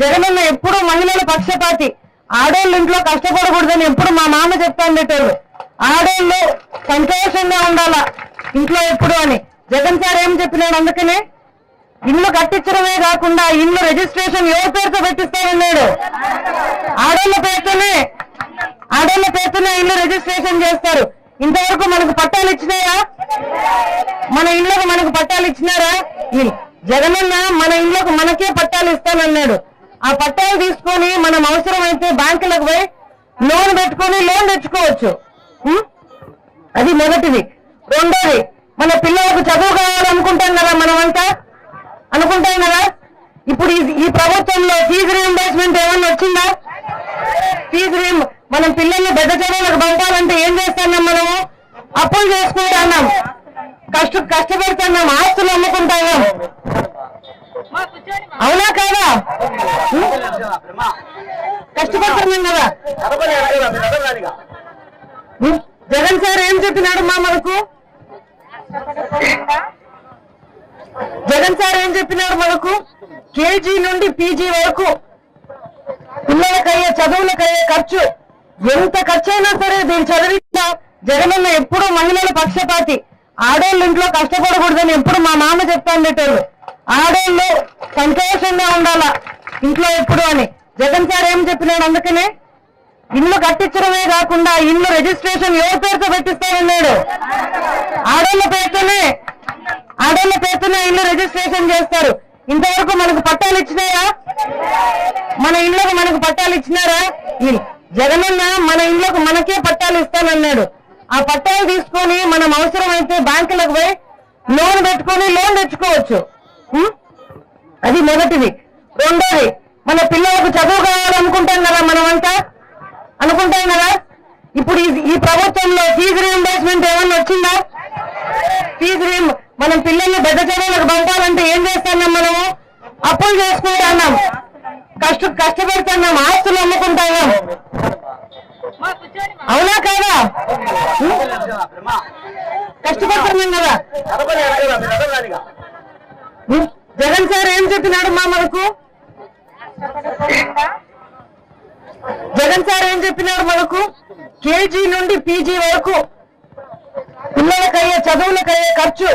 జగనన్న ఎప్పుడు మహిళల పక్షపాతి. ఆడోళ్ళు ఇంట్లో కష్టపడకూడదని ఎప్పుడు మా మామ చెప్తా ఉండేటోళ్ళు ఆడోళ్ళు సంతోషంగా ఉండాలా? ఇంట్లో ఎప్పుడు అని. జగన్ సార్ ఏం చెప్పినాడు అందుకనే? ఇల్లు కట్టించడమే కాకుండా ఇల్లు రిజిస్ట్రేషన్ ఎవరి పేరుతో పెట్టిస్తానన్నాడు? ఆడోళ్ళ పేరుతోనే ఆడోళ్ళ పేరుతోనే ఇల్లు రిజిస్ట్రేషన్ చేస్తారు. ఇంతవరకు మనకు పట్టాలు ఇచ్చినాయా? మన ఇళ్ళకు మనకు పట్టాలు ఇచ్చినారా? జగనన్న మన ఇళ్ళకు మనకే పట్టాలు ఇస్తానన్నాడు. ఆ పట్టాలు తీసుకొని మనం అవసరమైతే బ్యాంకులకు పోయి లోన్ పెట్టుకొని లోన్ తెచ్చుకోవచ్చు. అది మొదటిది. రెండోది మన పిల్లలకు చదువు కావాలనుకుంటాం కదా అంతా అనుకుంటాం కదా? ఇప్పుడు ఈ- ఈ ప్రభుత్వంలో ఫీజు రీఎంబర్స్మెంట్ ఏమన్నా వచ్చిందా? ఫీజు రీఎం మనం పిల్లల్ని పెద్ద చదువులకు పంపాలంటే ఏం చేస్తున్నాం మనము? అప్పులు చేసుకుంటున్నాం. కష్ట కష్టపెడుతున్నాం. ఆస్తులు అమ్ముకుంటున్నాం. అవునా కాదా? కష్టపడుతున్నాం కదా. జగన్ సార్ ఏం చెప్పినాడు మా మనకు జగన్ సార్ ఏం చెప్పినాడు మనకు కేజీ నుండి పీజీ వరకు పిల్లలకయ్యే చదువులకయ్యే ఖర్చు ఎంత ఖర్చు అయినా సరే దీన్ని చదివించా జగనన్న ఎప్పుడు మహిళల పక్షపాతి. ఆడోళ్ళు ఇంట్లో కష్టపడకూడదని ఎప్పుడు మా మామ చెప్తా ఉండేటోళ్ళు ఆడోళ్ళు సంతోషంగా ఉండాల? ఇంట్లో ఎప్పుడు అని. జగన్ సార్ ఏం చెప్పినాడు అందుకనే? ఇల్లు కట్టించడమే కాకుండా ఇల్లు రిజిస్ట్రేషన్ ఎవరి పేరుతో పెట్టిస్తానన్నాడు? ఆడోళ్ళ పేరుతోనే. ఆడోళ్ళ పేరుతోనే ఇల్లు రిజిస్ట్రేషన్ చేస్తారు. ఇంతవరకు మనకు పట్టాలు ఇచ్చినాయా? మన ఇళ్ళకు మనకు పట్టాలు ఇచ్చినారా? జగనన్న మన ఇళ్ళకు మనకే పట్టాలు ఇస్తానన్నాడు. ఆ పట్టాలు తీసుకొని మనం అవసరమైతే బ్యాంకులకు పోయి లోన్ పెట్టుకొని లోన్ తెచ్చుకోవచ్చు. అది మొదటిది. రెండోది మన పిల్లలకు చదువు కావాలనుకుంటాం కదా మనమంతా? అనుకుంటాం కదా ఇప్పుడు ఈ- ప్రభుత్వంలో ఫీజు రీఎంబర్స్మెంట్ ఏమన్నా వచ్చిందా? ఫీజు రీఎం మనం పిల్లల్ని పెద్ద చదువులకు పంపాలంటే ఏం చేస్తున్నాం మనము? అప్పులు చేసుకుంటున్నాం. కష్ట కష్టపడుతున్నాం. ఆస్తులు అమ్ముకుంటున్నాం. అవునా కాదా? కష్టపడుతున్నాం కదా. జగన్ సార్ ఏం చెప్పినాడు మా మనకు? జగన్ సార్ ఏం చెప్పినాడు మనకు? కేజీ నుండి పీజీ వరకు పిల్లలకయ్యే చదువులకయ్యే ఖర్చు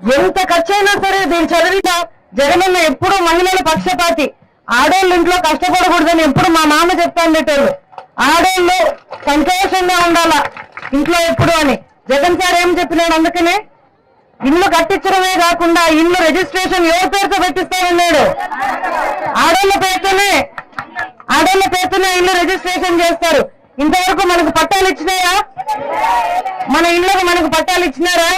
ఎంత ఖర్చు అయినా సరే దీన్ని చదివిన జగనన్న ఎప్పుడు మహిళల పక్షపాతి. ఆడోళ్ళు ఇంట్లో కష్టపడకూడదని ఎప్పుడు మా మామ చెప్తా ఆడోళ్ళు సంతోషంగా ఉండాలా ఇంట్లో ఎప్పుడు అని. జగన్ సార్ ఏం చెప్పినాడు అందుకనే ఇల్లు కట్టించడమే కాకుండా ఇల్లు రిజిస్ట్రేషన్ ఎవరి పేరుతో పెట్టిస్తానన్నాడు ఆడోళ్ళ పేరుతోనే. ఆడోళ్ళ పేరుతోనే ఇల్లు రిజిస్ట్రేషన్ చేస్తారు. ఇంతవరకు మనకు పట్టాలు ఇచ్చినాయా? మన ఇళ్ళకు మనకు పట్టాలు ఇచ్చినారా?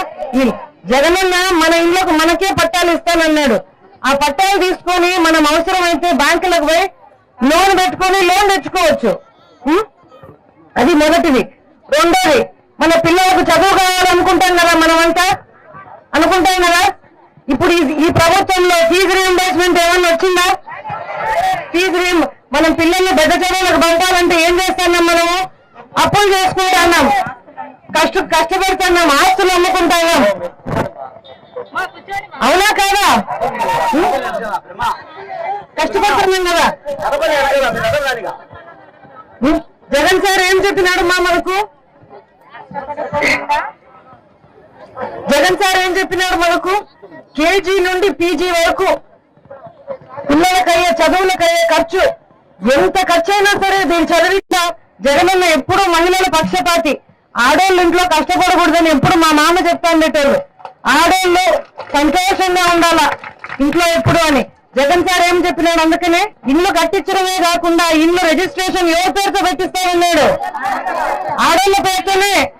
జగనన్న మన ఇళ్ళకు మనకే పట్టాలు ఇస్తానన్నాడు. ఆ పట్టాలు తీసుకొని మనం అవసరమైతే బ్యాంకులకు పోయి లోన్ పెట్టుకొని లోన్ తెచ్చుకోవచ్చు. అది మొదటిది. రెండోది మన పిల్లలకు చదువు కావాలనుకుంటాం కదా మనమంతా అనుకుంటాం కదా ఇప్పుడు ఈ- ఈ ప్రభుత్వంలో ఫీజు రీఎంబర్స్మెంట్ ఏమన్నా వచ్చిందా ఫీజు రీఎం మనం పిల్లల్ని పెద్ద చదువులకు పంపాలంటే ఏం చేస్తున్నాం మనము? అప్పులు చేసుకుంటున్నాం కష్ట కష్టపడుతున్నాం. ఆస్తులు అమ్ముకుంటున్నాం అవునా కాదా? కష్టపడుతున్నాం కదా. జగన్ సార్ ఏం చెప్పినాడు మా మనకు? జగన్ సార్ ఏం చెప్పినాడు మనకు? కేజీ నుండి పీజీ వరకు. పిల్లలకయ్యే చదువులకయ్యే ఖర్చు. ఎంత ఖర్చైనా సరే దీన్ని చదివించా. జగనన్న ఎప్పుడు మహిళల పక్షపాతి. ఆడోళ్ళు ఇంట్లో కష్టపడకూడదని ఎప్పుడు మా మామ చెప్తా ఆడోళ్ళు సంతోషంగా ఉండాలా? ఇంట్లో ఎప్పుడు అని. జగన్ సార్ ఏం చెప్పినాడు అందుకనే? ఇల్లు కట్టించడమే కాకుండా ఇల్లు రిజిస్ట్రేషన్ ఎవరి పేరుతో పెట్టిస్తానన్నాడు? ఆడోళ్ళ పేరుతోనే.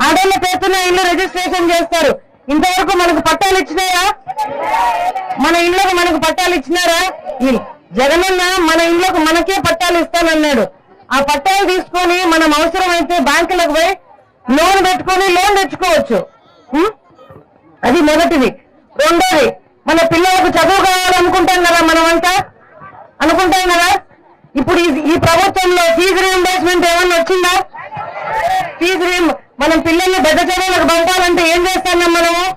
ఆడోళ్ళ పేరుతోనే ఇల్లు రిజిస్ట్రేషన్ చేస్తారు. ఇంతవరకు మనకు పట్టాలు ఇచ్చినాయా? మన ఇళ్ళకు మనకు పట్టాలు ఇచ్చినారా? ఈ- జగనన్న మన ఇళ్ళకు మనకే పట్టాలు ఇస్తానన్నాడు. ఆ పట్టాలు తీసుకొని మనం అవసరమైతే బ్యాంకులకు పోయి లోన్ పెట్టుకొని లోన్ తెచ్చుకోవచ్చు. అది మొదటిది. రెండోది మన పిల్లలకు చదువు కావాలనుకుంటాం కదా మనమంతా? అనుకుంటాం కదా? ఇప్పుడు ఈ- ఈ ప్రభుత్వంలో ఫీజు రీఎంబర్స్మెంట్ ఏమన్నా వచ్చిందా? ఫీజు రీఎం మనం పిల్లల్ని పెద్ద చదువులకు పంపాలంటే ఏం చేస్తున్నాం మనము?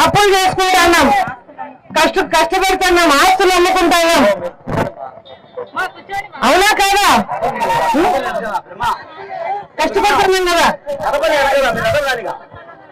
అప్పులు చేసుకుంటున్నాం. కష్ట కష్టపడుతున్నాం. ఆస్తులు అమ్ముకుంటున్నాం అవునా కాదా? కష్టపడుతున్నాం కదా